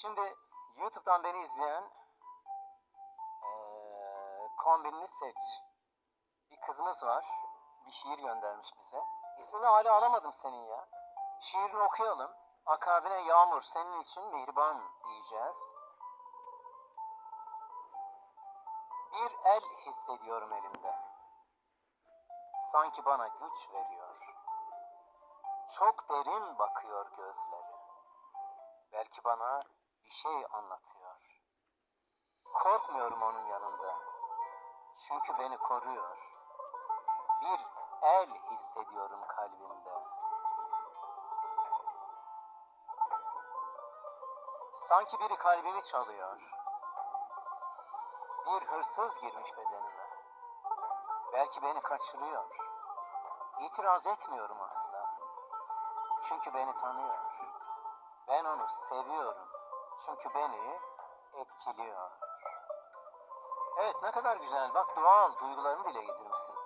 Şimdi YouTube'dan beni izleyen eee kombinini seç. Bir kızımız var. Bir şiir göndermiş bize. İsmini hala alamadım senin ya. Şiirini okuyalım. Akabine Yağmur senin için mihriban diyeceğiz. Bir el hissediyorum elimde. Sanki bana güç veriyor. Çok derin bakıyor gözleri. Belki bana bir şey anlatıyor. Korkmuyorum onun yanında. Çünkü beni koruyor. Bir el hissediyorum kalbimde. Sanki biri kalbimi çalıyor. Bir hırsız girmiş bedenime. Belki beni kaçırıyor. İtiraz etmiyorum asla. Çünkü beni tanıyor. Ben onu seviyorum. Çünkü beni etkiliyor. Evet ne kadar güzel. Bak doğal duygularını dile getirmişsin.